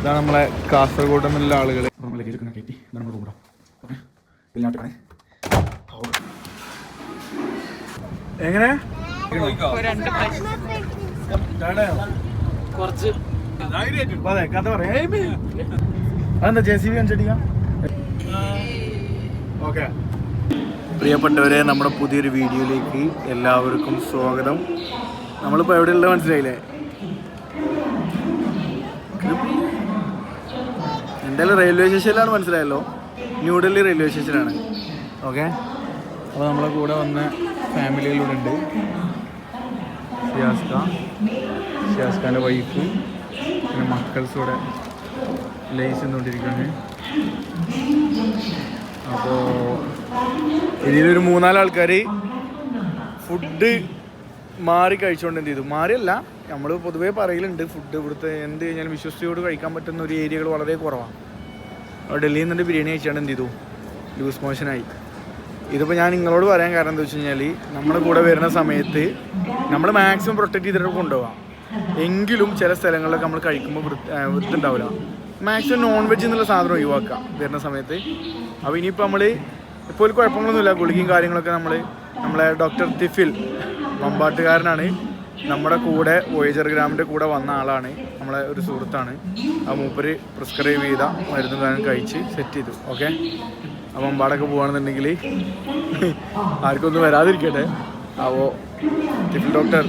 ഇതാണ് നമ്മളെ കാസർഗോഡ് എന്നുള്ള ആളുകൾ നമ്മൾ എങ്ങനെ? പ്രിയപ്പെട്ടവരെ നമ്മുടെ പുതിയൊരു വീഡിയോയിലേക്ക് എല്ലാവർക്കും സ്വാഗതം. നമ്മളിപ്പോൾ എവിടെയുള്ള മനസ്സിലായില്ലേ? എന്തായാലും റെയിൽവേ സ്റ്റേഷനിലാണ് മനസ്സിലായല്ലോ. ന്യൂഡൽഹി റെയിൽവേ സ്റ്റേഷനാണ് ഓക്കെ അപ്പോൾ നമ്മളെ കൂടെ വന്ന ഫാമിലികളിലൂടെ ഉണ്ട്. ഷിയാസ്ക ഷിയാസ്ഖാന്റെ വൈഫ് പിന്നെ മക്കൾസ് കൂടെ ലേസ് എന്നുകൊണ്ടിരിക്കുകയാണ് അപ്പോൾ ഇതിലൊരു മൂന്നാൽ ആൾക്കാർ ഫുഡ് മാറി കഴിച്ചുകൊണ്ട് എന്ത് ചെയ്തു? മാറിയല്ല. നമ്മൾ പൊതുവേ പറയലുണ്ട് ഫുഡ് ഇവിടുത്തെ എന്ത് കഴിഞ്ഞാലും വിശ്വസിച്ചോട് കഴിക്കാൻ പറ്റുന്ന ഒരു ഏരിയകൾ വളരെ കുറവാണ് ഡൽഹിയിൽ നിന്നിട്ട് ബിരിയാണി കഴിച്ചാണ് എന്ത് ചെയ്തു? ലൂസ് മോഷനായി. ഇതിപ്പോൾ ഞാൻ നിങ്ങളോട് പറയാൻ കാരണം എന്താ വെച്ച് കഴിഞ്ഞാൽ നമ്മുടെ കൂടെ വരുന്ന സമയത്ത് നമ്മൾ മാക്സിമം പ്രൊട്ടക്ട് ചെയ്തിട്ട് കൊണ്ടുപോകാം എങ്കിലും ചില സ്ഥലങ്ങളിലൊക്കെ നമ്മൾ കഴിക്കുമ്പോൾ വൃത്തി ഉണ്ടാവില്ല മാക്സിമം നോൺ വെജ് എന്നുള്ള സാധനം ഒഴിവാക്കാം വരുന്ന സമയത്ത്. അപ്പോൾ ഇനിയിപ്പോൾ നമ്മൾ ഇപ്പോൾ ഒരു കുഴപ്പങ്ങളൊന്നുമില്ല. ഗുളികയും കാര്യങ്ങളൊക്കെ നമ്മൾ നമ്മളെ ഡോക്ടർ തിഫിൽ മമ്പാട്ടുകാരനാണ് നമ്മുടെ കൂടെ വോയേജർ ഗ്രാമിന്റെ കൂടെ വന്ന ആളാണ്. നമ്മളെ ഒരു സുഹൃത്താണ്. ആ മൂപ്പര് പ്രിസ്ക്രൈബ് ചെയ്ത മരുന്ന് കാര്യം കഴിച്ച് സെറ്റ് ചെയ്തു. ഓക്കെ അപ്പം അമ്പാടൊക്കെ പോവാണെന്നുണ്ടെങ്കിൽ ആർക്കൊന്നും വരാതിരിക്കട്ടെ. അപ്പോൾ ടിഫിൽ ഡോക്ടർ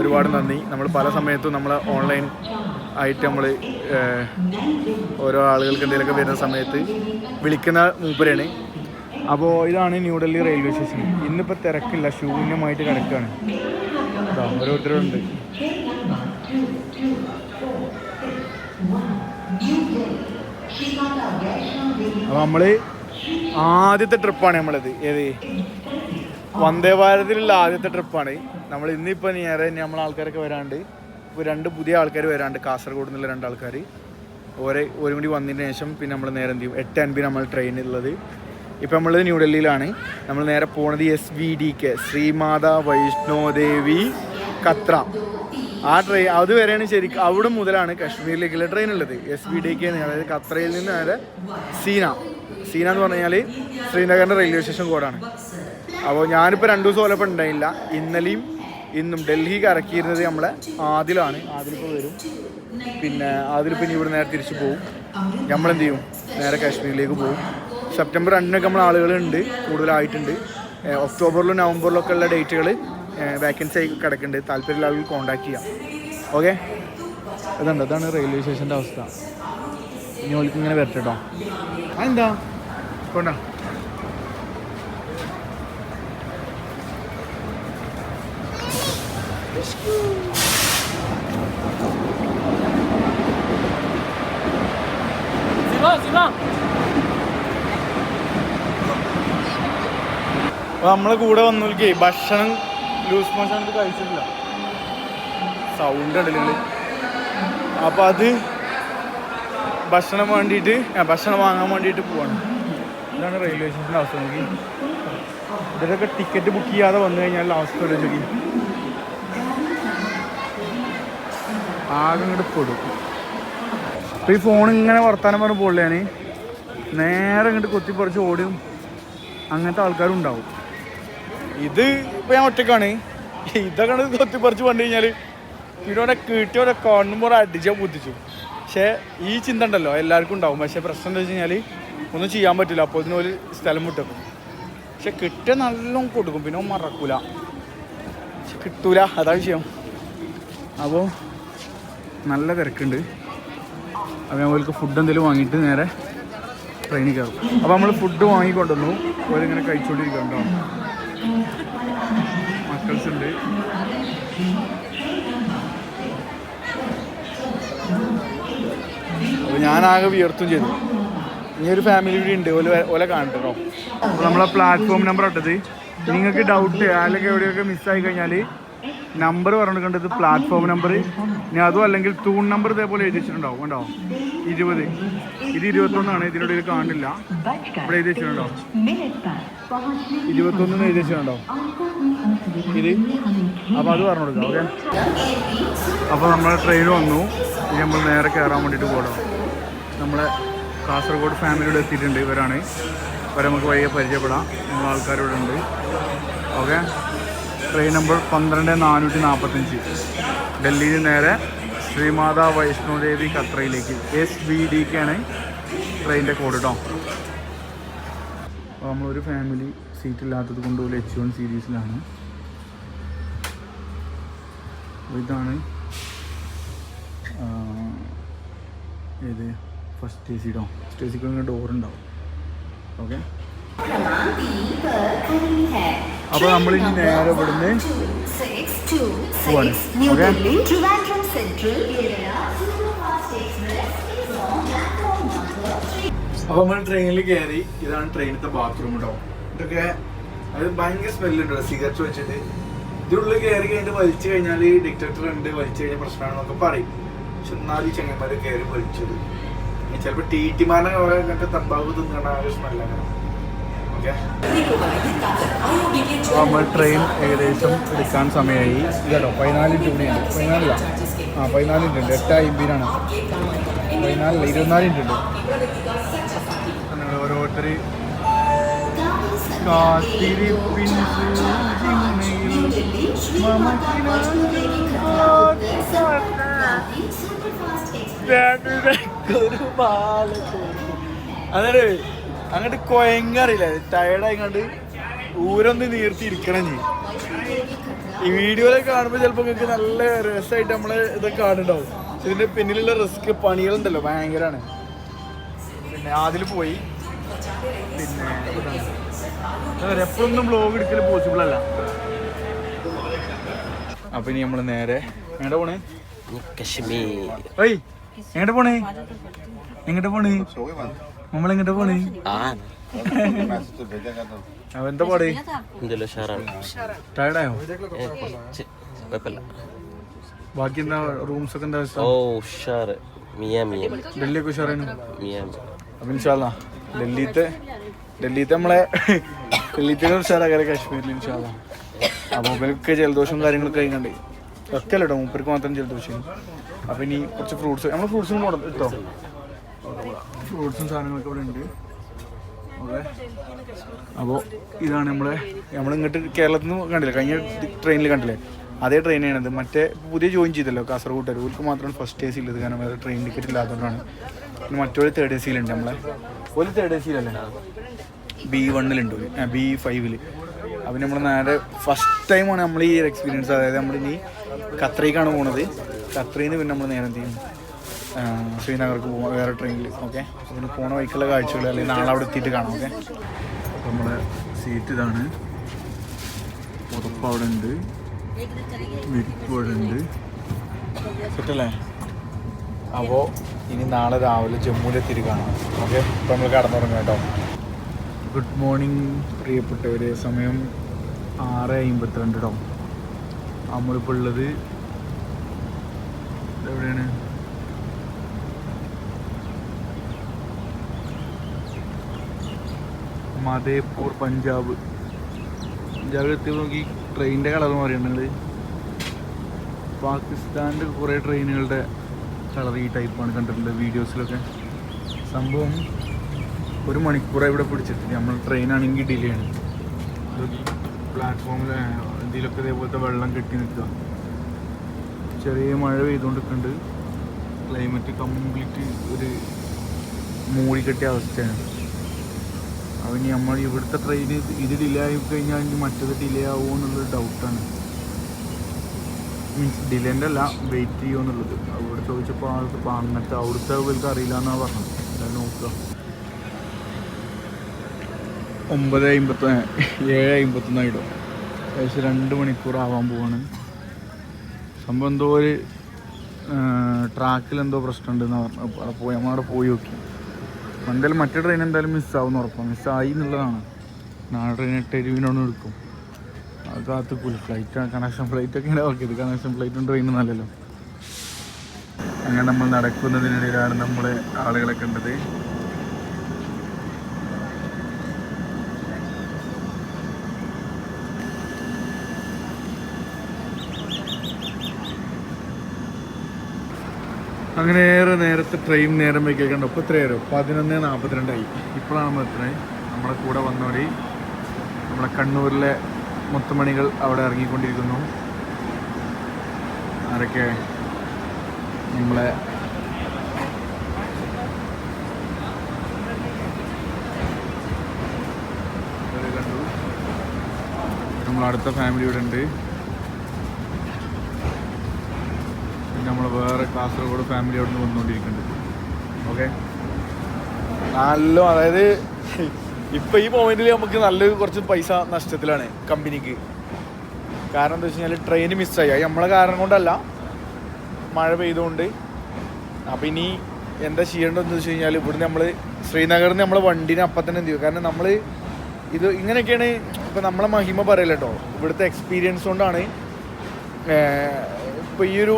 ഒരുപാട് നന്ദി. നമ്മൾ പല സമയത്തും നമ്മൾ ഓൺലൈൻ ആയിട്ട് നമ്മൾ ഓരോ ആളുകൾക്ക് എന്തെങ്കിലുമൊക്കെ വരുന്ന സമയത്ത് വിളിക്കുന്ന മൂപ്പരാണ്. അപ്പോൾ ഇതാണ് ന്യൂഡൽഹി റെയിൽവേ സ്റ്റേഷൻ ഇന്നിപ്പോൾ തിരക്കില്ല. ശൂന്യമായിട്ട് കിടക്കുകയാണ് ഓരോരുത്തരുണ്ട് നമ്മൾ ആദ്യത്തെ ട്രിപ്പാണ് നമ്മളത് ഏത്? വന്ദേ ഭാരതിലുള്ള ആദ്യത്തെ ട്രിപ്പാണ്. നമ്മൾ ഇന്നിപ്പോൾ നേരെ നമ്മൾ ആൾക്കാരൊക്കെ വരാണ്ട് ഇപ്പൊ രണ്ട് പുതിയ ആൾക്കാർ വരാണ്ട് കാസർഗോഡ് നിന്നുള്ള രണ്ട് ഓരോ ഒരു കൂടി വന്നതിന് ശേഷം പിന്നെ നമ്മൾ നേരെ എന്ത് ചെയ്യും? എട്ട് അൻപത് നമ്മൾ ട്രെയിനുള്ളത് ഇപ്പം നമ്മൾ ന്യൂഡൽഹിയിലാണ് നമ്മൾ നേരെ പോണത് S V D K Shri Mata Vaishno Devi Katra ആ ട്രെയിൻ അതുവരെയാണ് ശരിക്കും അവിടെ മുതലാണ് കാശ്മീരിലേക്കുള്ള ട്രെയിൻ ഉള്ളത്. എസ് വി ഡി കെ അതായത് കത്രയിൽ നിന്ന് നേരെ സീന. സീന എന്ന് പറഞ്ഞു കഴിഞ്ഞാൽ ശ്രീനഗറിന്റെ റെയിൽവേ സ്റ്റേഷൻ കോഡാണ് അപ്പോൾ ഞാനിപ്പോൾ രണ്ട് ദിവസം ഓലപ്പം ഉണ്ടായില്ല. ഇന്നലെയും ഇന്നും ഡൽഹി കറക്കിയിരുന്നത് നമ്മളെ ആദിലാണ്. ആദിലിപ്പോൾ വരും. പിന്നെ ആദിലിപ്പോൾ ഇനി ഇവിടെ നേരെ തിരിച്ചു പോകും നമ്മളെന്ത് ചെയ്യും? നേരെ കാശ്മീരിലേക്ക് പോകും സെപ്റ്റംബർ രണ്ടിനൊക്കെ നമ്മൾ ആളുകളുണ്ട് കൂടുതലായിട്ടുണ്ട്. ഒക്ടോബറിലും നവംബറിലും ഒക്കെ ഉള്ള ഡേറ്റുകൾ വേക്കൻസി ആയി കിടക്കുന്നുണ്ട്. താല്പര്യമുള്ള ആളുകൾ കോൺടാക്ട് ചെയ്യാം. ഓക്കെ അതുണ്ട് അതാണ് റെയിൽവേ സ്റ്റേഷന്റെ അവസ്ഥ. ഇനി ഓൾക്ക് ഇങ്ങനെ വരട്ടെ കേട്ടോ അതെന്താ? കൊണ്ടാ. സിവ സിവ. നമ്മളെ കൂടെ വന്നോൽക്കേ ഭക്ഷണം ലൂസ് മോഷൻ കഴിച്ചിട്ടില്ല. സൗണ്ട് അടലുണ്ട് അപ്പോൾ അത് ഭക്ഷണം വേണ്ടിയിട്ട് ഭക്ഷണം വാങ്ങാൻ വേണ്ടിയിട്ട് പോവാണ്. ഇതാണ് റെയിൽവേ സ്റ്റേഷന്റെ അവസ്ഥ നോക്കി. ഇതിലൊക്കെ ടിക്കറ്റ് ബുക്ക് ചെയ്യാതെ വന്നു കഴിഞ്ഞാൽ അവസ്ഥ ഒരു ആകെ ഇങ്ങോട്ട് പെടും. അപ്പോൾ ഈ ഫോൺ ഇങ്ങനെ വർത്താനം പറഞ്ഞ് പോളിയാണ് നേരെ ഇങ്ങോട്ട് കൊത്തിപ്പറിച്ച് ഓടും. അങ്ങനത്തെ ആൾക്കാരും ഉണ്ടാവും. ഇത് ഇപ്പൊ ഞാൻ ഒറ്റക്കാണ്. ഇതൊക്കെ കൊത്തിപ്പറിച്ച് പണ്ട് കഴിഞ്ഞാൽ ഇവരോടെ കിട്ടിയവരെ കാണുമ്പോൾ അടിച്ചാൽ ബുദ്ധിച്ചു പക്ഷേ ഈ ചിന്ത ഉണ്ടല്ലോ എല്ലാവർക്കും ഉണ്ടാവും. പക്ഷേ പ്രശ്നം എന്താ വെച്ച് കഴിഞ്ഞാൽ ഒന്നും ചെയ്യാൻ പറ്റില്ല. അപ്പോൾ ഇതിന് ഒരു സ്ഥലം വിട്ടേക്കും പക്ഷെ കിട്ടിയ നല്ലോണം കൊടുക്കും. പിന്നെ മറക്കൂല. പക്ഷെ കിട്ടൂല. അതാ വിഷയം. അപ്പോൾ നല്ല തിരക്കുണ്ട്. അപ്പോൾ ഞങ്ങൾക്ക് ഫുഡ് എന്തെങ്കിലും വാങ്ങിയിട്ട് നേരെ ട്രെയിനിൽ കയറും. അപ്പോൾ നമ്മൾ ഫുഡ് വാങ്ങിക്കൊണ്ടുവന്നു അവരിങ്ങനെ കഴിച്ചുകൊണ്ടിരിക്കുന്നുണ്ടോ മക്കൾസ് ഉണ്ട്. ഞാനാകെ വിയർത്തും ചെയ്തു. ഇനി ഒരു ഫാമിലി കൂടി ഉണ്ട്. ഓല ഓല കാണട്ടോ അപ്പോൾ നമ്മളെ പ്ലാറ്റ്ഫോം നമ്പർ ഇട്ടത്. നിങ്ങൾക്ക് ഡൗട്ട് അല്ലെങ്കിൽ എവിടെയൊക്കെ മിസ്സായി കഴിഞ്ഞാൽ നമ്പർ പറഞ്ഞിട്ടുണ്ട് ഇത് പ്ലാറ്റ്ഫോം നമ്പർ ഇനി അതും അല്ലെങ്കിൽ തൂൺ നമ്പർ ഇതേപോലെ എഴുതിച്ചിട്ടുണ്ടാവും ഉണ്ടോ ഇരുപത്. ഇത് ഇരുപത്തൊന്നാണ്. ഇതിനോട് ഇത് കാണില്ല. ഇവിടെ എഴുതിച്ചിട്ടുണ്ടോ ഇരുപത്തൊന്ന് എഴുതിച്ചിട്ടുണ്ടോ ഇത്? അപ്പോൾ അത് പറഞ്ഞു കൊടുക്കാം ഓക്കെ? അപ്പോൾ നമ്മളെ ട്രെയിൻ വന്നു. ഇനി നമ്മൾ നേരെ കയറാൻ വേണ്ടിയിട്ട് പോകണം നമ്മളെ കാസർഗോഡ് ഫാമിലിയോട് എത്തിയിട്ടുണ്ട് ഇവരാണ്. ഇവരെ നമുക്ക് വഴിയെ പരിചയപ്പെടാം. നമ്മൾ ആൾക്കാരിവിടെ ഉണ്ട്. ഓക്കെ? ട്രെയിൻ നമ്പർ പന്ത്രണ്ട് നാനൂറ്റി നാൽപ്പത്തഞ്ച് ഡൽഹിയിൽ നേരെ ശ്രീമാതാ വൈഷ്ണോദേവി കത്രയിലേക്ക് എസ് ബി ഡിക്കാണ് ട്രെയിനിന്റെ കോഡ് കേട്ടോ അപ്പോൾ നമ്മളൊരു ഫാമിലി സീറ്റ് ഇല്ലാത്തത് കൊണ്ട് ഒരു എച്ച് വൺ സീരീസിലാണ് ഇതാണ് ഏത്? First A C door first A സിക്ക് ഡോർ ഉണ്ടാവും. ഓക്കെ അപ്പോൾ നമ്മൾ ഇനി നേരെ ഇവിടുന്ന് പോവാണ്. ഓക്കെ platform അപ്പോൾ നമ്മൾ ട്രെയിനിൽ കയറി ഇതാണ് ട്രെയിനത്തെ ബാത്റൂം കേട്ടോ ഇതൊക്കെ അത് ഭയങ്കര സ്മെല്ലുണ്ട് സിഗരറ്റ് വെച്ചിട്ട്. ഇതിനുള്ളിൽ കയറി കഴിഞ്ഞിട്ട് വലിച്ചു കഴിഞ്ഞാൽ ഡിക്റ്റേറ്റർ ഉണ്ട്. വലിച്ചു കഴിഞ്ഞാൽ പ്രശ്നമാണെന്നൊക്കെ പറയും. പക്ഷെ എന്നാലും ഈ ചങ്ങന്മാർ കയറി വലിച്ചത്. ചിലപ്പോൾ ടി ടിമാരെ അങ്ങനത്തെ തമ്പാവ് തിന്നണ ആ ഒരു സ്മെല്ലാണ് നമ്മൾ ട്രെയിൻ ഏകദേശം എടുക്കാൻ സമയമായി. ഇതല്ലോ പതിനാല് ടൂണിയാണ് പതിനാലില്ല ആ പതിനാലിന്റെ ഉണ്ട്. എട്ട് അമ്പതിനാണ് പതിനാലില്ല ഇരുപത്തിനാലിന്റെ ഉണ്ട്. ഓരോരുത്തർ കാത്തിരിപ്പിൻ. അതെ അങ്ങോട്ട് കൊയങ്ങറിയില്ല ടയർഡായി കണ്ട് ഊരൊന്ന് നീർത്തി ഇരിക്കണം ചെയ്യും ഈ വീഡിയോയിലൊക്കെ കാണുമ്പോൾ ചിലപ്പോൾ നിങ്ങൾക്ക് നല്ല രസമായിട്ട് നമ്മൾ ഇതൊക്കെ കാണുന്നുണ്ടാവും. ഇതിന്റെ പിന്നിലുള്ള റിസ്ക് പണികളുണ്ടല്ലോ ഭയങ്കരമാണ് പിന്നെ അതിൽ പോയി. പിന്നെ എപ്പോഴൊന്നും ബ്ലോഗ് എടുക്കൽ പോസിബിൾ അല്ല. അപ്പൊ ഇനി നമ്മൾ നേരെ എങ്ങോട്ട് പോണേ? കശ്മീർ. എങ്ങോട്ട് പോണേ? എങ്ങോട്ട് പോണേ? നമ്മൾ എങ്ങോട്ട് പോണേ? ആ അവ എന്താ പാട്. ടയർഡായോ ബാക്കി എന്താ റൂംസ് ഒക്കെ എന്താ ഓ ഉഷാറ്. മിയ ഡൽഹി ഡൽഹിയൊക്കെ ഉഷാറാണ് മിയ അപ്പൊ ഇൻഷാല്ല ഡൽഹിത്തെ ഡൽഹിത്തെ നമ്മളെ ഡൽഹിത്തെ ഉഷാറാകാരെ കാശ്മീരിൽ ഇൻഷാല്ല അപ്പൊ ഇവർക്ക് ജലദോഷവും കാര്യങ്ങളൊക്കെ കഴിഞ്ഞാണ്ട് ഒക്കെ അല്ലോ മൂപ്പർക്ക് മാത്രം ജലദോഷം അപ്പൊ ഇനി കുറച്ച് ഫ്രൂട്ട്സ് നമ്മൾ ഫ്രൂട്ട്സും കൊടുത്തു ഫ്രൂട്ട്സും സാധനങ്ങളൊക്കെ ഇവിടെ ഉണ്ട്. ഓക്കെ. അപ്പോൾ ഇതാണ് നമ്മളെ നമ്മളിങ്ങോട്ട് കേരളത്തിൽ നിന്ന് കണ്ടില്ല? കഴിഞ്ഞ ട്രെയിനിൽ കണ്ടില്ലേ? അതേ ട്രെയിനാണിത് മറ്റേ പുതിയ ജോയിൻ ചെയ്തല്ലോ കാസർഗോഡ് ഓർക്ക് മാത്രമാണ് ഫസ്റ്റ് എ സി ഉള്ളത് കാരണം വേറെ ട്രെയിൻ ടിക്കറ്റ് ഇല്ലാത്തതുകൊണ്ടാണ്. പിന്നെ മറ്റൊരു തേർഡ് എ സിയിലുണ്ട് നമ്മളെ. ഒരു തേർഡ് എ സിയിലല്ലേ ബി വണ്ണിലുണ്ട് ബി ഫൈവിൽ അപ്പം നമ്മൾ നേരെ ഫസ്റ്റ് ടൈമാണ് നമ്മൾ ഈ എക്സ്പീരിയൻസ് അതായത് നമ്മളിനി ഖത്രയ്ക്കാണ് പോണത്. ഖത്രയിൽ നിന്ന് പിന്നെ നമ്മൾ നേരം ചെയ്യും? ശ്രീനഗർക്ക് പോകാം വേറെ ട്രെയിനിൽ ഓക്കെ അതിന് പോണ വഴിക്കുള്ള കാഴ്ചകൾ അല്ലെങ്കിൽ നാളെ അവിടെ എത്തിയിട്ട് കാണാം ഓക്കെ അപ്പം നമ്മളെ സീറ്റ് ഇതാണ്. ഉറപ്പവിടെ ഉണ്ട് വിരിപ്പ് അവിടെ ഉണ്ട് അപ്പോൾ ഇനി നാളെ രാവിലെ ജമ്മുവിലെത്തിയിട്ട് കാണാം ഓക്കെ അപ്പോൾ നമ്മൾ കടന്നുറങ്ങാം കേട്ടോ. ഗുഡ് മോർണിംഗ് പ്രിയപ്പെട്ടവരെ. സമയം ആറ് അമ്പത്തിരണ്ട് കേട്ടോ നമ്മളിപ്പോൾ ഉള്ളത് എവിടെയാണ്? മധേപൂർ പഞ്ചാബ്. പഞ്ചാബിൽ എത്തി നോക്കി ട്രെയിനിന്റെ കളർ മാറിയിട്ടുണ്ട്. പാകിസ്ഥാന്റെ കുറേ ട്രെയിനുകളുടെ കളർ ഈ ടൈപ്പാണ് കണ്ടിട്ടുള്ളത് വീഡിയോസിലൊക്കെ സംഭവം ഒരു മണിക്കൂറായി ഇവിടെ പിടിച്ചിട്ട് നമ്മൾ ട്രെയിനാണെങ്കിൽ ഡിലേ ആണ്. പ്ലാറ്റ്ഫോമിൽ എന്തെങ്കിലുമൊക്കെ ഇതേപോലത്തെ വെള്ളം കെട്ടി നിൽക്കുക. ചെറിയ മഴ പെയ്തുകൊണ്ടിരിക്കുന്നുണ്ട് ക്ലൈമറ്റ് കംപ്ലീറ്റ് ഒരു മൂടിക്കെട്ടിയ അവസ്ഥയാണ്. അപ്പോൾ ഇനി നമ്മൾ ഇവിടുത്തെ ട്രെയിൻ ഇത് ഡിലേ ആയി കഴിഞ്ഞാൽ ഇനി മറ്റത് ഡിലേ ആവുമോ എന്നുള്ളൊരു ഡൗട്ടാണ് മീൻസ് ഡിലേന്റെ അല്ല വെയിറ്റ് ചെയ്യുമോ എന്നുള്ളത്. അവിടെ ചോദിച്ചപ്പോൾ ആൾക്ക് ഇപ്പോൾ അവിടുത്തെ ഇവർക്ക് അറിയില്ല എന്നാണ് പറഞ്ഞത്. എന്തായാലും നോക്കുക. ഒമ്പത് അമ്പത്തി ഏഴ് അമ്പത്തൊന്നായിട്ടോ ഏകദേശം രണ്ട് മണിക്കൂർ ആവാൻ പോവാണ്. സംഭവം എന്തോ ഒരു ട്രാക്കിൽ എന്തോ പ്രശ്നമുണ്ടെന്ന് പറഞ്ഞു അപ്പോൾ നമ്മളവിടെ പോയി നോക്കി. എന്തായാലും മറ്റേ ട്രെയിൻ എന്തായാലും മിസ്സാവും ഉറപ്പാണ്. മിസ്സായി എന്നുള്ളതാണ്. നാളെ ട്രെയിൻ എട്ട് ഇരുപതിനോട് എടുക്കും. അത് കാത്തുക്കൂല ഫ്ലൈറ്റ് കണക്ഷൻ ഫ്ലൈറ്റ് ഒക്കെ ഇങ്ങനെ നോക്കിയത് കണക്ഷൻ ഫ്ലൈറ്റും ട്രെയിനും നല്ലല്ലോ. അങ്ങനെ നമ്മൾ നടക്കുന്നതിനിടയിലാണ് നമ്മളെ ആളുകളെ കണ്ടത്. അങ്ങനെ ഏറെ നേരത്തെ ട്രെയിൻ നേരം വയ്ക്കേണ്ട ഇപ്പോൾ എത്രയാരോ പതിനൊന്ന് നാൽപ്പത്തിരണ്ടായി ഇപ്പോഴാണ് നമ്മൾ എത്തുന്നത് നമ്മളെ കൂടെ വന്നവര് നമ്മളെ കണ്ണൂരിലെ മുത്തുമണികൾ അവിടെ ഇറങ്ങിക്കൊണ്ടിരിക്കുന്നു. ആരൊക്കെ? നമ്മളെ നമ്മളടുത്ത ഫാമിലി ഇവിടെ ഉണ്ട് പിന്നെ നമ്മൾ വേറെ കാസർഗോഡ് ഫാമിലി അവിടെ നിന്ന് വന്നുകൊണ്ടിരിക്കുന്നുണ്ട്. ഓക്കെ നല്ല അതായത് ഇപ്പം ഈ പോയിന്റിൽ നമുക്ക് നല്ല കുറച്ച് പൈസ നഷ്ടത്തിലാണ് കമ്പനിക്ക് കാരണം എന്താ വെച്ച് കഴിഞ്ഞാൽ ട്രെയിൻ മിസ്സായി അത് നമ്മളെ കാരണം കൊണ്ടല്ല. മഴ പെയ്തുകൊണ്ട്. അപ്പം ഇനി എന്താ ചെയ്യേണ്ടതെന്ന് വെച്ച് കഴിഞ്ഞാൽ ഇവിടുന്ന് നമ്മൾ ശ്രീനഗറിൽ നിന്ന് നമ്മളെ വണ്ടീനെ അപ്പം തന്നെ എന്ത് ചെയ്യും? കാരണം നമ്മൾ ഇത് ഇങ്ങനെയൊക്കെയാണ് ഇപ്പം നമ്മളെ മഹിമ പറയില്ല കേട്ടോ. ഇവിടുത്തെ എക്സ്പീരിയൻസ് കൊണ്ടാണ് ഇപ്പോൾ ഈ ഒരു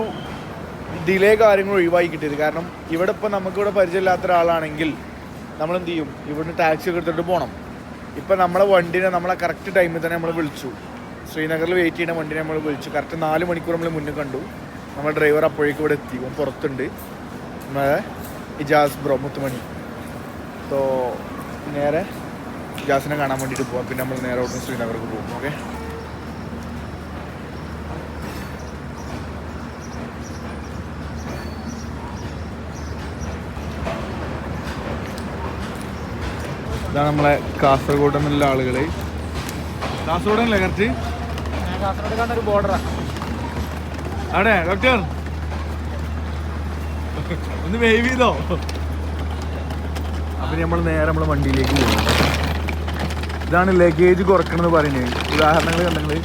ഡിലേ കാര്യങ്ങൾ ഒഴിവാക്കി കിട്ടിയത്. കാരണം ഇവിടെ ഇപ്പോൾ നമുക്കിവിടെ പരിചയമില്ലാത്ത ഒരാളാണെങ്കിൽ നമ്മൾ എന്ത് ചെയ്യും? ഇവിടുന്ന് ടാക്സി എടുത്തിട്ട് പോകണം ഇപ്പം നമ്മളെ വണ്ടിനെ നമ്മളെ കറക്റ്റ് ടൈമിൽ തന്നെ നമ്മൾ വിളിച്ചു. ശ്രീനഗറിൽ വെയിറ്റ് ചെയ്യുന്ന വണ്ടിനെ നമ്മൾ വിളിച്ചു. കറക്റ്റ് നാല് മണിക്കൂർ നമ്മൾ മുന്നേ കണ്ടു. നമ്മുടെ ഡ്രൈവർ അപ്പോഴേക്കും ഇവിടെ എത്തി. പുറത്തുണ്ട്. നമ്മളെ ഇജാസ് ബ്രോ മുത്തുമണി. സോ നേരെ ഇജാസിനെ കാണാൻ വേണ്ടിയിട്ട് പോവാം. പിന്നെ നമ്മൾ നേരെ ശ്രീനഗർക്ക് പോകും. ഓക്കെ ഇതാണ് നമ്മളെ കാസർഗോഡ് എന്നുള്ള ആളുകൾ കാസർഗോഡ് അല്ലേ കറക്റ്റ് കാസർഗോഡ് ബോർഡറാ അവിടെ ഡോക്ടർ ഒന്ന് വേവ് ചെയ്തോ? അപ്പൊ നമ്മൾ നേരെ നമ്മളെ വണ്ടിയിലേക്ക് പോകും. ഇതാണ് ലഗേജ് കുറക്കണമെന്ന് പറയുന്നത്. ഉദാഹരണങ്ങൾ കണ്ടെങ്കിൽ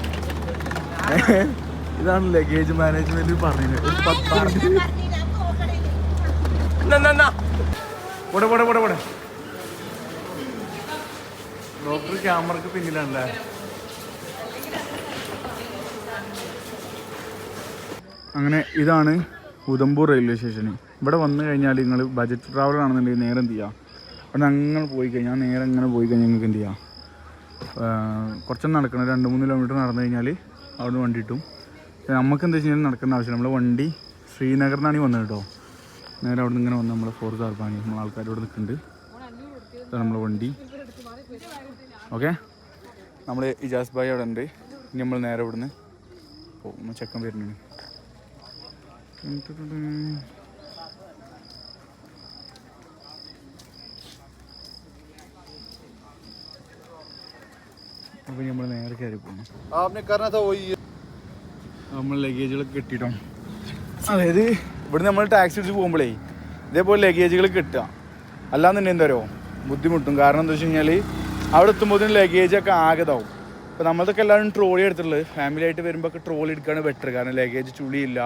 ഇതാണ് ലഗേജ് മാനേജ്മെന്റ് പറയുന്നത്. ഒരു പത്ത് മിനിറ്റ് പോടെ പോടെ പോടെ പോടെ. ഡോക്ടർ ക്യാമറക്ക് പിന്നിലാണല്ലേ? അങ്ങനെ ഇതാണ് ഉദംപൂർ റെയിൽവേ സ്റ്റേഷൻ ഇവിടെ വന്നു കഴിഞ്ഞാൽ നിങ്ങൾ ബജറ്റ് ട്രാവലർ ആണെന്നുണ്ടെങ്കിൽ നേരെ എന്ത് ചെയ്യുക അവിടെ അങ്ങനെ പോയി കഴിഞ്ഞാൽ നേരെ അങ്ങനെ പോയി കഴിഞ്ഞാൽ നിങ്ങൾക്ക് എന്ത് ചെയ്യാം? കുറച്ചൊന്നും നടക്കണം. രണ്ട് മൂന്ന് കിലോമീറ്റർ നടന്നു കഴിഞ്ഞാൽ അവിടെ വണ്ടി കിട്ടും. നമുക്ക് എന്താ വെച്ച് കഴിഞ്ഞാൽ നടക്കേണ്ട ആവശ്യം നമ്മൾ വണ്ടി ശ്രീനഗറിൽ നിന്നാണ് വന്നത് കേട്ടോ. നേരെ അവിടെ നിന്ന് ഇങ്ങനെ വന്ന് നമ്മൾ ഫോർ ചാർപ്പാണി നമ്മൾ ആൾക്കാർ ഇവിടെ നിൽക്കുന്നുണ്ട്. നമ്മളെ വണ്ടി. ഓക്കെ? നമ്മൾ ഇജാസ് ഭായി അവിടെ ഉണ്ട് ഇനി നമ്മൾ നേരെ ഇവിടുന്ന് പോകും ചെക്കൻ വരുന്നുണ്ട്. അപ്പോൾ നമ്മൾ നേരെ കയറി പോകണം നമ്മൾ ലഗേജുകളൊക്കെ കെട്ടിയിട്ടോ അതായത് ഇവിടെ നമ്മൾ ടാക്സി അടിച്ച് പോകുമ്പോഴേ ഇതേപോലെ ലഗേജുകൾ കിട്ടുക. അല്ലാന്നുണ്ടെങ്കിൽ എന്താ പറയുമോ ബുദ്ധിമുട്ടും. കാരണം എന്താ വെച്ച് കഴിഞ്ഞാൽ അവിടെ എത്തുമ്പോഴത്തേനും ലഗേജൊക്കെ ആകതാവും. അപ്പോൾ നമ്മളതൊക്കെ എല്ലാവരും ട്രോളി എടുത്തിട്ടുള്ളത്. ഫാമിലി ആയിട്ട് വരുമ്പോൾ ഒക്കെ ട്രോളി എടുക്കുകയാണ് ബെറ്റർ കാരണം ലഗേജ് ചുളിയില്ല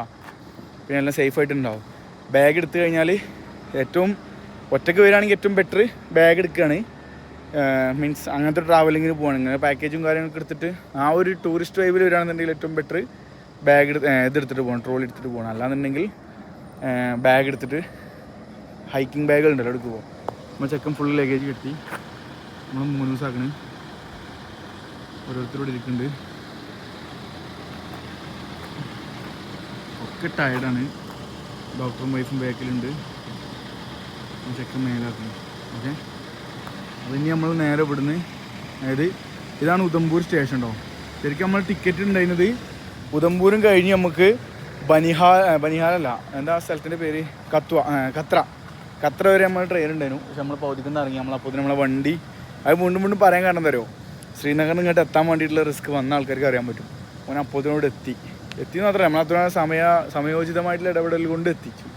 പിന്നെ എല്ലാം സേഫ് ആയിട്ടുണ്ടാവും. ബാഗ് എടുത്തു കഴിഞ്ഞാൽ ഏറ്റവും ഒറ്റയ്ക്ക് വരികയാണെങ്കിൽ ഏറ്റവും ബെറ്റർ ബാഗ് എടുക്കുകയാണ്. മീൻസ് അങ്ങനത്തെ ട്രാവലിങ്ങിന് പോകണം ഇങ്ങനെ പാക്കേജും കാര്യങ്ങളൊക്കെ എടുത്തിട്ട് ആ ഒരു ടൂറിസ്റ്റ് വൈബിൽ വരികയാണെന്നുണ്ടെങ്കിൽ ഏറ്റവും ബെറ്റർ ബാഗ് എടുത്ത് ഇതെടുത്തിട്ട് പോകണം. ട്രോളി എടുത്തിട്ട് പോകണം. അല്ലാന്നുണ്ടെങ്കിൽ ബാഗ് എടുത്തിട്ട് ഹൈക്കിംഗ് ബാഗുകൾ ഉണ്ടല്ലോ എടുക്കുമ്പോൾ നമ്മൾ ചെക്കൻ ഫുൾ ലഗേജ് കെട്ടി. നമ്മൾ ദിവസമാക്കണ് ഓരോരുത്തരോട് ഇരിക്കുന്നുണ്ട് ഒക്കെ ടയർഡാണ് ഡോക്ടറും വൈഫും ബാക്കിലുണ്ട് ചെക്കൻ മേലാക്കണം. ഓക്കെ? അത് ഇനി നമ്മൾ നേരെ ഇവിടുന്ന് അതായത് ഇതാണ് ഉദംപൂർ സ്റ്റേഷൻ കേട്ടോ ശരിക്കും നമ്മൾ ടിക്കറ്റ് ഉണ്ടായിരുന്നത് ഉദംപൂരും കഴിഞ്ഞ് നമുക്ക് ബനിഹാൽ ബനിഹാലല്ല എന്താ സ്ഥലത്തിന്റെ പേര്? കത്വ കത്ര. കത്ര വരെ നമ്മൾ ട്രെയിൻ ഉണ്ടായിരുന്നു പക്ഷെ നമ്മൾ പൗതിക്കുന്ന ഇറങ്ങി. നമ്മൾ അപ്പോൾ നമ്മളെ വണ്ടി അത് വീണ്ടും വീണ്ടും പറയാൻ കാരണം തരുമോ ശ്രീനഗറിൽ ഇങ്ങോട്ട് എത്താൻ വേണ്ടിയിട്ടുള്ള റിസ്ക് വന്ന ആൾക്കാർക്ക് അറിയാൻ പറ്റും. ഓൻ ഇതിനോട് എത്തി. എത്തി മാത്രമല്ല നമ്മളത്ര സമയ സമയോചിതമായിട്ടുള്ള ഇടപെടൽ കൊണ്ട് എത്തിച്ചു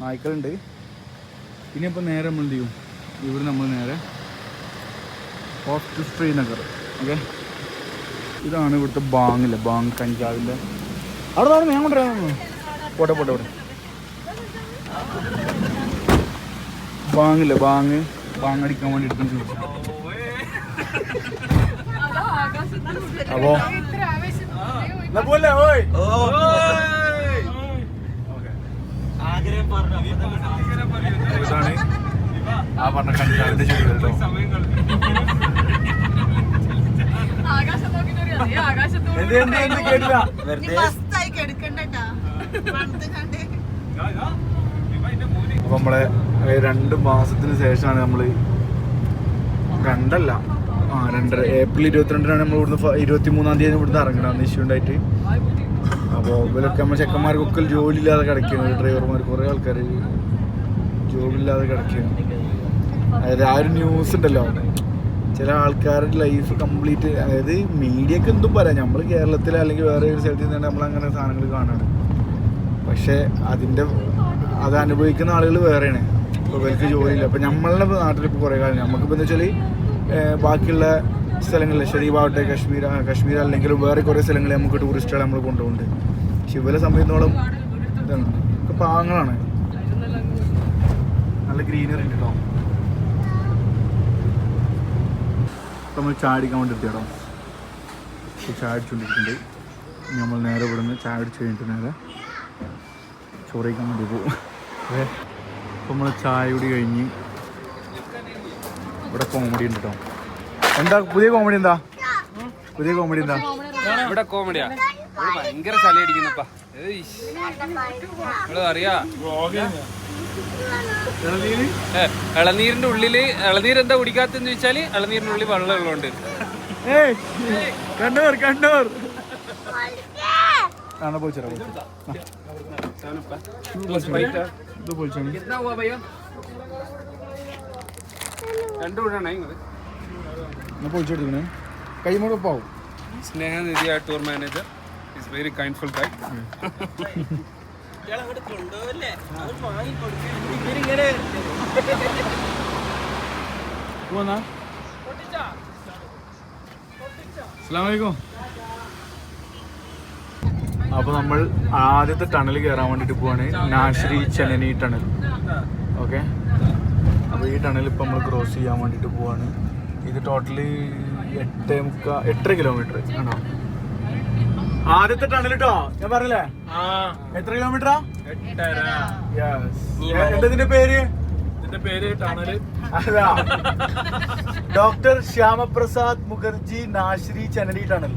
നായ്ക്കളുണ്ട്. ഇനിയിപ്പോൾ നേരെ നമ്മൾ എന്ത് ചെയ്യും? ഇവിടെ നമ്മൾ നേരെ ഓഫ് ശ്രീനഗർ. ഓക്കെ ഇതാണ് ഇവിടുത്തെ ബാങ്ങില്ലേ ബാങ് കഞ്ചാവിന്റെ അവിടെ നിന്ന് ഞാൻ കൊണ്ടുവരാൻ പോട്ടെ പോട്ടെ പോട്ടെ. ബാങ്ങില്ലേ ബാങ് ബാങ് അടിക്കാൻ വേണ്ടി അപ്പോ? ഇതാണ്? ആ പറഞ്ഞ കഞ്ചാവിന്റെ എന്ത് എന്ത് എന്ത് കേട്ടില്ല? അപ്പൊ നമ്മളെ രണ്ട് മാസത്തിന് ശേഷമാണ് നമ്മൾ രണ്ടല്ല ആ രണ്ടര ഏപ്രിൽ ഇരുപത്തിരണ്ടിനാണ് നമ്മൾ ഇവിടുന്ന് ഇരുപത്തി മൂന്നാം തീയതി ഇവിടുന്ന് ഇറങ്ങണം അന്ന് ഇഷ്യൂ ഉണ്ടായിട്ട്. അപ്പോൾ ഇവരൊക്കെ നമ്മൾ ചെക്കന്മാർക്കൊക്കെ ജോലി ഇല്ലാതെ കിടക്കുകയാണ് ഡ്രൈവർമാർ കുറേ ആൾക്കാർ ജോലിയില്ലാതെ കിടക്കുകയാണ് അതായത് ആ ഒരു ന്യൂസ് ഉണ്ടല്ലോ. ചില ആൾക്കാരുടെ ലൈഫ് കംപ്ലീറ്റ് അതായത് മീഡിയക്ക് എന്തും പറയാം. നമ്മൾ കേരളത്തിൽ അല്ലെങ്കിൽ വേറെ ഒരു സ്ഥലത്ത് നിന്നാണ് നമ്മൾ അങ്ങനെ സാധനങ്ങൾ കാണാണ് പക്ഷേ അതിന്റെ അത് അനുഭവിക്കുന്ന ആളുകൾ വേറെയാണ്. ഇവർക്ക് ജോലിയില്ല. അപ്പോൾ നമ്മളുടെ നാട്ടിൽ ഇപ്പോൾ കുറേ കാലം നമുക്കിപ്പോൾ എന്താ വെച്ചാൽ ബാക്കിയുള്ള സ്ഥലങ്ങളിൽ ഷരീബാവട്ടെ കശ്മീർ കശ്മീർ അല്ലെങ്കിൽ വേറെ കുറേ സ്ഥലങ്ങളിൽ നമുക്ക് ടൂറിസ്റ്റുകളെ നമ്മൾ കൊണ്ടുപോകുന്നുണ്ട്. പക്ഷെ ഇവരെ ഇതാണ്. ഒക്കെ പാങ്ങളാണ് നല്ല ഗ്രീനറി ഉണ്ട് കേട്ടോ നമ്മൾ ചാടിക്കാൻ വേണ്ടി ചായ നമ്മൾ നേരെ ഇവിടുന്ന് നിന്ന് ചാടിച്ചു കഴിഞ്ഞിട്ട് നേരെ ചോറിക്കാൻ വേണ്ടി പോകും അപ്പോൾ നമ്മൾ ചായ കൂടി കഴിഞ്ഞ് ഇവിടെ കോമഡി ഉണ്ട് കേട്ടോ എന്താ പുതിയ കോമഡി എന്താ? പുതിയ കോമഡി എന്താ? ഇവിടെ കോമഡിയാ ഭയങ്കര ചളി അടിക്കുന്നപ്പാ. അറിയാ? ഇളനീരിന്റെ ഉള്ളിൽ ഇളനീർ എന്താ കുടിക്കാത്തെന്ന് ചോദിച്ചാൽ ഇളനീരിന്റെ ഉള്ളിൽ വെള്ളം ഉള്ളതുകൊണ്ട് കണ്ണൂർ കണ്ണൂർ. കണ്ണൂർ ആണോ പോയിച്ചോ ഇത് പോയിച്ചോ രണ്ടു കൂടാണ് ഞാൻ പോയിച്ചെടുക്കണേ കൈമൂടെ പാവും സ്നേഹനിധിയ tour manager. Is very kindful guy അസ്സലാമലൈക്കും അപ്പൊ നമ്മൾ ആദ്യത്തെ ടണൽ കയറാൻ വേണ്ടിട്ട് പോവാണ്. നാശ്രീ ചെനനി ടണൽ. ഓക്കെ അപ്പൊ ഈ ടണൽ ഇപ്പൊ നമ്മൾ ക്രോസ് ചെയ്യാൻ വേണ്ടിട്ട് പോവാണ്. ഇത് ടോട്ടലി എട്ട് മുക്കാ എട്ടര കിലോമീറ്റർ ആണോ? ആദ്യത്തെ ടണൽ കേട്ടോ ഞാൻ പറഞ്ഞില്ലേ? എത്ര കിലോമീറ്ററാ എന്താ ഇതിന്റെ പേര്? Doctor Shyama Prasad Mukherjee Nashri Chenani tunnel.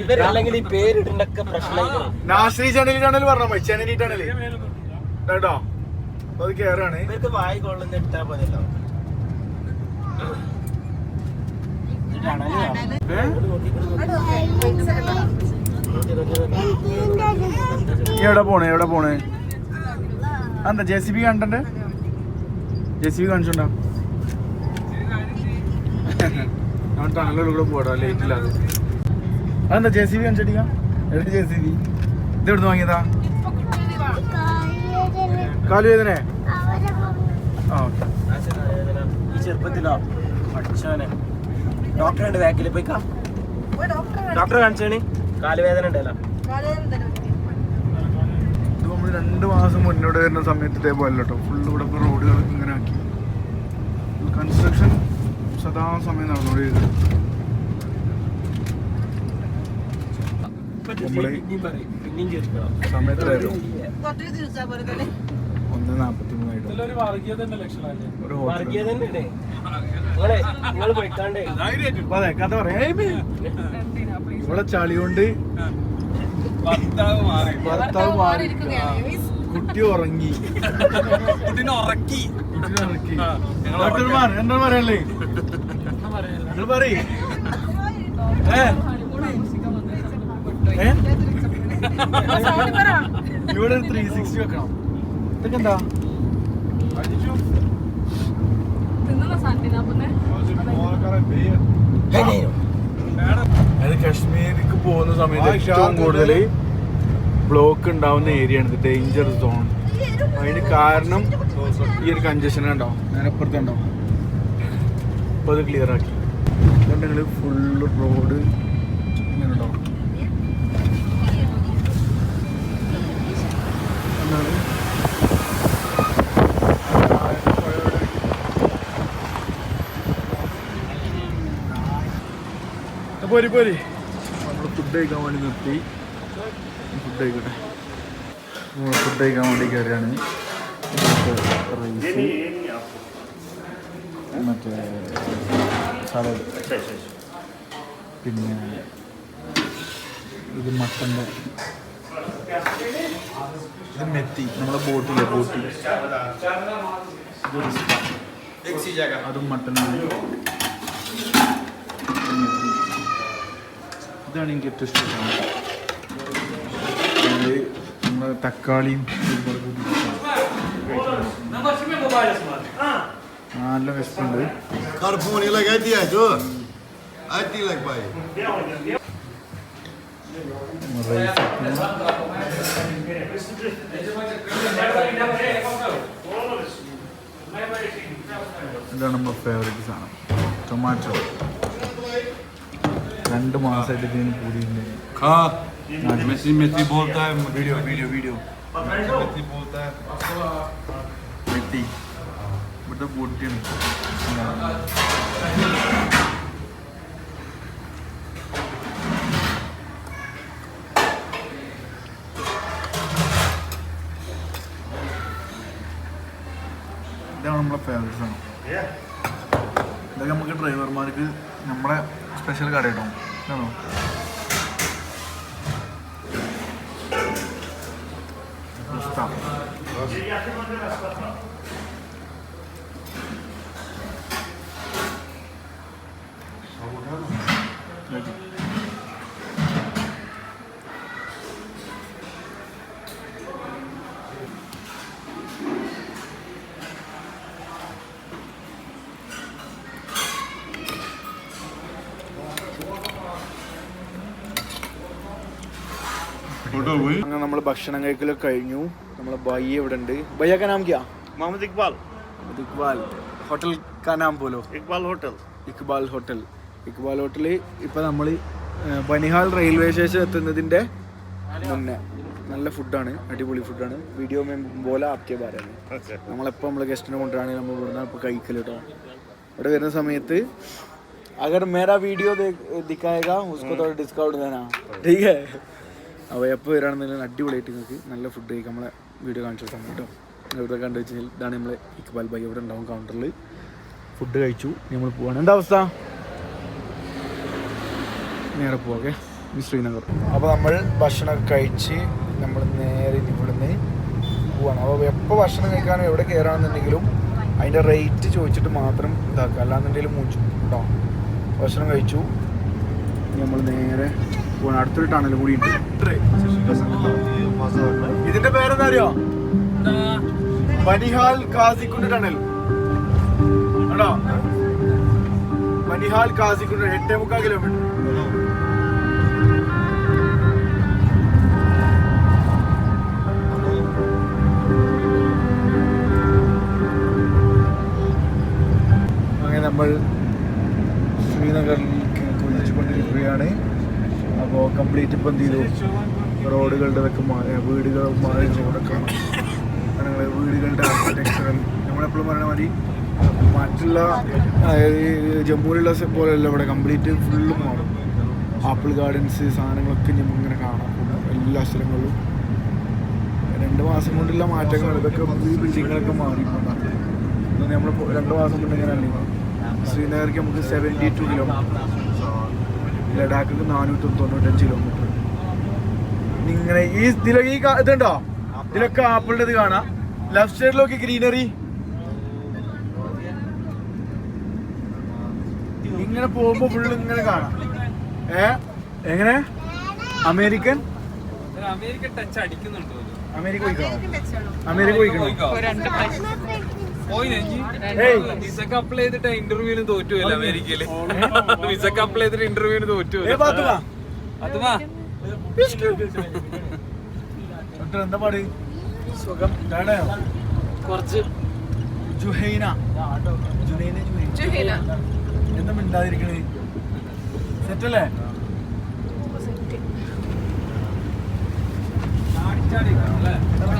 ഇവരല്ലെങ്കിൽ ഈ പേരിടണ്ടൊക്കെ പ്രശ്നമായി നാശ്രീ ചനലി ടണൽ പറഞ്ഞ? മതി ചനലി ടണൽ കേട്ടോ? അപ്പൊ അത് കേറാണ്. ഇവർക്ക് വായി കൊള്ളുന്ന ഇട്ടാ പോലല്ലോ എവിടെ പോണേ? എവിടെ പോണേ? എന്താ ജെ സി ബി കണ്ടേ ജെ സി ബി കാണിച്ചോണ്ടാ കൂടെ പോടാ ലേറ്റ് ഇല്ലാതെ അതെന്താ ജെ സി ബി കാണിച്ചടിക്കാം എവിടെ ജെ സി ബി ഇത് എവിടുന്ന് വാങ്ങിയതാ? കാലുവേദന. ആ ഓക്കെ. ഈ ചെറുപ്പത്തിലോ ബാക്കിൽ പോയി ഡോക്ടറെ കാണിച്ചേണി കാലുവേദന ഉണ്ടല്ലോ. രണ്ട് മാസം മുന്നോട്ട് വരുന്ന സമയത്ത് ഇതേപോലെ കേട്ടോ ഫുള്ള് ഇവിടെ റോഡുകൾ ഇങ്ങനെ ആക്കി. കൺസ്ട്രക്ഷൻ സദാ സമയം നടന്നുകൊണ്ടിരുന്നത് ഒന്ന് നാപ്പത്തി മൂന്നായിട്ട് ഒരു ഹോട്ടൽ. കഥ പറയാം. ഇവിടെ ചളി കൊണ്ട് ഭർത്താവ് മാറി. ഭർത്താവ് മാറി. കുട്ടി ഉറങ്ങി കുട്ടീനെ ഉറക്കി കുട്ടിനെ ഉറക്കി ഡോക്ടർമാർ എന്താ പറയല്ലേ. നിങ്ങൾ പറയ്? ഇവിടെ ത്രീ സിക്സ്റ്റി വെക്കണം. ഇതൊക്കെ എന്താ? അതായത് കാശ്മീർക്ക് പോകുന്ന സമയത്ത് ഏറ്റവും കൂടുതൽ ബ്ലോക്ക് ഉണ്ടാവുന്ന ഏരിയ ആണ്. ഡേഞ്ചർ സോൺ അതിന് കാരണം ഈ ഒരു കഞ്ചഷൻ ഞാൻ നേരപ്പുറത്ത് ഉണ്ടാവും അപ്പോൾ അത് ക്ലിയർ ആക്കി. അതുകൊണ്ട് ഞങ്ങൾ ഫുള്ള് റോഡ് ഇങ്ങനെ ഉണ്ടാവും പോരി പോരി നമ്മൾ ഫുഡ് കഴിക്കാൻ വേണ്ടി നിർത്തി. ഫുഡ് കഴിക്കട്ടെ. ഫുഡ് കഴിക്കാൻ വേണ്ടി കയറിയാണ് മറ്റേ പിന്നെ ഇത് മട്ടന്റെ ഇത് മെത്തി നമ്മളെ ബോട്ടിലെ ബോട്ടി അതും മട്ടനാണ് ഇതാണ് എനിക്ക് ഏറ്റവും ഇഷ്ടം ഇത് നമ്മുടെ തക്കാളിയും കുരുമുളകും നല്ല വിശപ്പുണ്ട്. ഇതാണ് നമ്മുടെ ഫേവറേറ്റ് സാധനം. ടൊമാറ്റോ രണ്ട് മാസമായിട്ട് ഇതിന് കൂടിയിട്ടുണ്ട്. Kha. Messi Messi bolta hai video video video Messi bolta hai. മെത്തി ഇവിടുത്തെ ബോട്ടിയാണ് ഇതാണ് നമ്മളെ ഫേവറേറ്റ് സാധനം ഇതൊക്കെ നമുക്ക് ഡ്രൈവർമാർക്ക് നമ്മുടെ സ്പെഷ്യൽ കട കേട്ടോ ഇതാണോ? അങ്ങനെ നമ്മൾ ഭക്ഷണം കഴിക്കലൊക്കെ കഴിഞ്ഞു. നമ്മളെ ബയ്യ ഇവിടെ ഉണ്ട് ഭയ്യ കാ നാം ക്യാ? മുഹമ്മദ് ഇക്ബാൽ. ഇക്ബാൽ. ഹോട്ടൽ കാ നാം പോലോ? ഇക്ബാൽ ഹോട്ടൽ. ഇക്ബാൽ ഹോട്ടൽ. ഇക്ബാലോട്ടിൽ ഇപ്പൊ നമ്മൾ ബനിഹാൽ റെയിൽവേ സ്റ്റേഷൻ എത്തുന്നതിന്റെ മുന്നേ. നല്ല ഫുഡാണ് അടിപൊളി ഫുഡാണ്. വീഡിയോ പോലെ ആപ്തിയ ഭാരമാണ് നമ്മളെപ്പോ നമ്മൾ ഗസ്റ്റിനെ കൊണ്ടുവരാണെങ്കിൽ നമ്മൾ ഇവിടുന്ന് ഇപ്പോൾ കഴിക്കൽ കേട്ടോ ഇവിടെ വരുന്ന സമയത്ത് അഗർ मेरा വീഡിയോ दिखाएगा ഡിസ്കൗണ്ട് देना അപ്പൊ है അപ്പോൾ വരാണെന്നുണ്ടെങ്കിൽ അടിപൊളിയായിട്ട് നിങ്ങൾക്ക് നല്ല ഫുഡ് കഴിക്കും നമ്മളെ വീഡിയോ കാണിച്ചു തരാം കേട്ടോ. ഇവിടെ കണ്ടു വെച്ചാൽ ഇതാണ് നമ്മൾ ഇക്ബാൽ ബൈ ഇവിടെ ഉണ്ടാവും കൗണ്ടറിൽ ഫുഡ് കഴിച്ചു നമ്മൾ പോവാണ്. എന്താ അവസ്ഥ? നേരെ പോകെ ശ്രീനഗർ. അപ്പോൾ നമ്മൾ ഭക്ഷണമൊക്കെ കഴിച്ച് നമ്മൾ നേരെ ഇവിടുന്ന് പോവാണ്. അപ്പോൾ എപ്പോൾ ഭക്ഷണം കഴിക്കാനും എവിടെ കയറാണെന്നുണ്ടെങ്കിലും അതിന്റെ റേറ്റ് ചോദിച്ചിട്ട് മാത്രം ഇതാക്കുക. അല്ലാന്നുണ്ടെങ്കിലും മൂച്ചു കേട്ടോ ഭക്ഷണം കഴിച്ചു. നമ്മൾ നേരെ പോവാണ്. അടുത്തൊരു ടണൽ കൂടി ഉണ്ട്. ഇതിന്റെ പേരെന്താ അറിയോ മനിഹാൽ കാസിക്കുണ്ട് ടണൽ ആണോ മനിഹാൽ കാസിക്കുണ്ട് എട്ടേ മുക്കാൽ കിലോമീറ്റർ നമ്മൾ ശ്രീനഗറിലേക്ക് കുതിച്ചുകൊണ്ടിരിക്കുകയാണ് അപ്പോൾ കംപ്ലീറ്റ് ഇപ്പം എന്ത് ചെയ്തു? റോഡുകളുടെ ഇതൊക്കെ മാറി വീടുകൾ മാറി റോഡൊക്കെ അങ്ങനെ വീടുകളുടെ ആർക്കിടെക്ചറൽ നമ്മളെപ്പോഴും പറയുന്ന മാതിരി മറ്റുള്ള ജമ്മുവിലുള്ള പോലെയല്ല ഇവിടെ. കംപ്ലീറ്റ് ഫുള്ള് മാറും ആപ്പിൾ ഗാർഡൻസ് സാധനങ്ങളൊക്കെ ഇങ്ങനെ കാണാം. എല്ലാ സ്ഥലങ്ങളിലും. രണ്ട് മാസം കൊണ്ടുള്ള മാറ്റങ്ങൾ ഇതൊക്കെ ബിൽഡിങ്ങുകളൊക്കെ മാറി നമ്മൾ രണ്ട് മാസം കൊണ്ട് എങ്ങനെയാണ് ശ്രീനഗർക്ക് നമുക്ക് സെവന്റി ടു കിലോമീറ്റർ ലഡാക്ക് നാനൂറ്റി തൊണ്ണൂറ്റഞ്ച് കിലോമീറ്റർ ഇങ്ങനെ ഈ ഇതിലെ ഈ ഇതുണ്ടോ? ഇതിലൊക്കെ ആപ്പിളിന്റെ ഇത് കാണാം. ലെഫ്റ്റ് സൈഡിലൊക്കെ ഗ്രീനറി ഇങ്ങനെ പോകുമ്പോ ഫുള്ള് ഇങ്ങനെ കാണാം. ഏ? എങ്ങനെ? അമേരിക്കൻ? അമേരിക്ക അമേരിക്കൻ ടച്ച് അടിക്കുന്നുണ്ടോ അമേരിക്ക പോയിക്കണോ? അമേരിക്ക പോയിക്കണോ. വിസക്ക് അപ്ലൈ ചെയ്തിട്ട് ഇന്റർവ്യൂവിന് തോറ്റുപോയില്ല അമേരിക്കയിൽ? വിസക്ക് അപ്ലൈ ചെയ്തിട്ട് ഇന്റർവ്യൂവിന് ഡോക്ടർ എന്താ പാട്? സുഖം. കുറച്ച്. ജുഹൈന. ജുഹൈന ജുഹൈന. എന്താ മിണ്ടാതിരിക്കണേ? സെറ്റല്ലേ?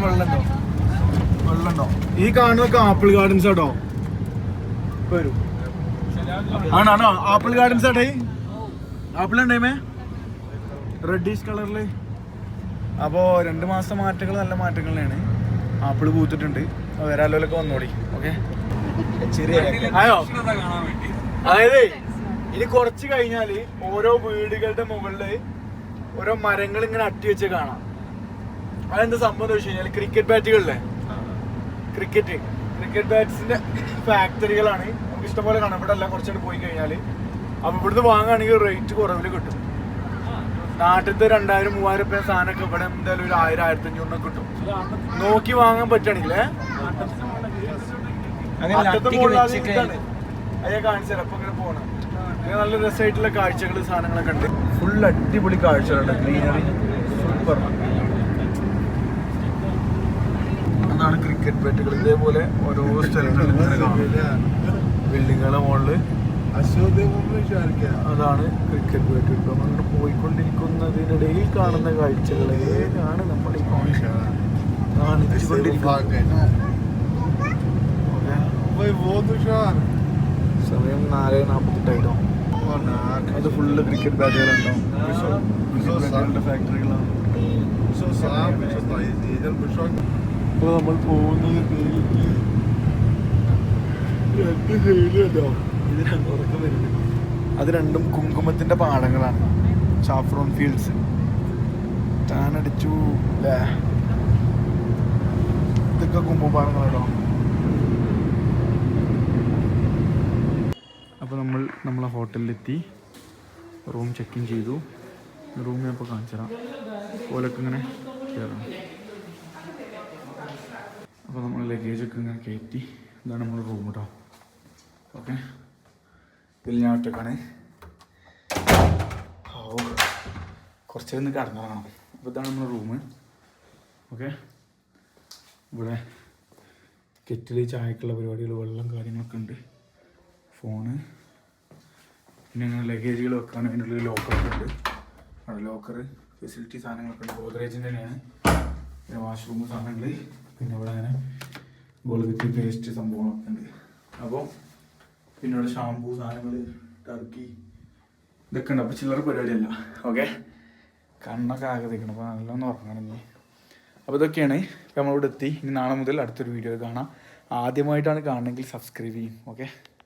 വെള്ളണ്ടോ? വെള്ളണ്ടോ? ഈ കാണുന്നൊക്കെ ആപ്പിൾ ഗാർഡൻസ് ആട്ടോ. വരൂ. ആണോ ആപ്പിൾ ഗാർഡൻസ് ആട്ടെ? ആപ്പിൾ ഉണ്ടേമേ? റെഡിഷ് കളറിൽ അപ്പോൾ രണ്ട് മാസം മാറ്റങ്ങൾ നല്ല മാറ്റങ്ങളാണ് ആപ്പിൾ പൂത്തിട്ടുണ്ട്. വരാലോലൊക്കെ വന്നോടി. ഓക്കെ ആയോ? അതായത് ഇനി കുറച്ച് കഴിഞ്ഞാൽ ഓരോ വീടുകളുടെ മുകളിൽ ഓരോ മരങ്ങൾ ഇങ്ങനെ അട്ടി വെച്ച് കാണാം. അതെന്താ സംഭവം എന്ന് വെച്ച് കഴിഞ്ഞാൽ ക്രിക്കറ്റ് ബാറ്റുകളിലെ ക്രിക്കറ്റ് ക്രിക്കറ്റ് ബാറ്റ്സിന്റെ ഫാക്ടറികളാണ് നമുക്ക് ഇഷ്ടംപോലെ കാണാം. ഇവിടെ എല്ലാം കുറച്ചുകൂടി പോയി കഴിഞ്ഞാൽ അപ്പൊ ഇവിടുന്ന് വാങ്ങുകയാണെങ്കിൽ റേറ്റ് കുറവിൽ കിട്ടും. നാട്ടിലത്തെ രണ്ടായിരം മൂവായിരം രൂപ സാധനമൊക്കെ ഇവിടെ എന്തായാലും ഒരു ആയിരം ആയിരത്തി അഞ്ഞൂറിനെ കിട്ടും. നോക്കി വാങ്ങാൻ പറ്റുകയാണെങ്കിലേ. അത് കാണിച്ചു തരാം. അപ്പൊ ഇങ്ങനെ പോകണം നല്ല രസമായിട്ടുള്ള കാഴ്ചകൾ സാധനങ്ങളൊക്കെ ഉണ്ട്. ഫുൾ അടിപൊളി കാഴ്ചകളുണ്ട്. ഗ്രീനറി സൂപ്പർ അതാണ് ക്രിക്കറ്റ് ബാറ്റുകൾ ഇതേപോലെ ഓരോ സ്ഥലങ്ങളിൽ ഇങ്ങനെ കാണാം ബിൽഡിങ്ങുകളുടെ മുകളിൽ അതാണ് ക്രിക്കറ്റ് ബാറ്റ് ഇപ്പം അങ്ങനെ പോയിക്കൊണ്ടിരിക്കുന്നതിനിടയിൽ കാണുന്ന കാഴ്ചകളെ ആണ് നമ്മൾ. സമയം നാല് നാൽപ്പത്തെട്ടായിട്ടോ അത് ഫുള്ള് ക്രിക്കറ്റ് ബാറ്റുകളുണ്ടോ ഫാക്ടറികളാണ് അപ്പോൾ നമ്മൾ പോകുന്നത് അത് രണ്ടും കുങ്കുമത്തിന്റെ പാടങ്ങളാണ്. സാഫ്രോൺ ഫീൽഡ്സ് താനടിച്ചു അല്ലേ ഇതൊക്കെ കുമ്പപാടങ്ങളാണോ അപ്പോൾ നമ്മൾ നമ്മളെ ഹോട്ടലിലെത്തി. റൂം ചെക്ക് ഇൻ ചെയ്തു. റൂം ഞാൻ കാണിച്ചു തരാം ഇങ്ങനെ കയറണം അപ്പോൾ നമ്മൾ ലഗേജൊക്കെ ഇങ്ങനെ കയറ്റി. ഇതാണ് നമ്മുടെ റൂം കേട്ടോ ഓക്കെ ഇതിൽ ഞാൻ ഒറ്റക്കാണ് ഓ കുറച്ച് നിന്ന് കിടന്നതാണ് അപ്പോൾ ഇതാണ് നമ്മുടെ റൂം ഓക്കെ ഇവിടെ കെറ്റിൽ ചായക്കുള്ള പരിപാടികൾ വെള്ളം കാര്യങ്ങളൊക്കെ ഉണ്ട്. ഫോണ് പിന്നെ ഇങ്ങനെ ലഗേജുകൾ വെക്കാൻ അതിന്റെ ഉള്ളിൽ ലോക്കറൊക്കെ ഉണ്ട്. അവിടെ ലോക്കർ ഫെസിലിറ്റി സാധനങ്ങളൊക്കെ ഉണ്ട്. ഗോദ്രേജിന്റെ തന്നെയാണ് പിന്നെ വാഷ്റൂം സാധനങ്ങൾ പിന്നെ ഇവിടെ അങ്ങനെ ഗോൾഗത്തി പേസ്റ്റ് സംഭവങ്ങളൊക്കെ ഉണ്ട്. അപ്പോൾ പിന്നെ ഇവിടെ ഷാമ്പൂ സാധനങ്ങൾ ടർക്കി ഇതൊക്കെ ഉണ്ട്. അപ്പോൾ ചില്ലറ പരിപാടിയല്ല. ഓക്കെ കണ്ണൊക്കെ ആകെ അപ്പോൾ നല്ലോണം ഉറങ്ങണം ഇനി. അപ്പോൾ ഇതൊക്കെയാണ് നമ്മളിവിടെ എത്തി. ഇനി നാളെ മുതൽ അടുത്തൊരു വീഡിയോ കാണാം. ആദ്യമായിട്ടാണ് കാണണമെങ്കിൽ സബ്സ്ക്രൈബ് ചെയ്യും. ഓക്കെ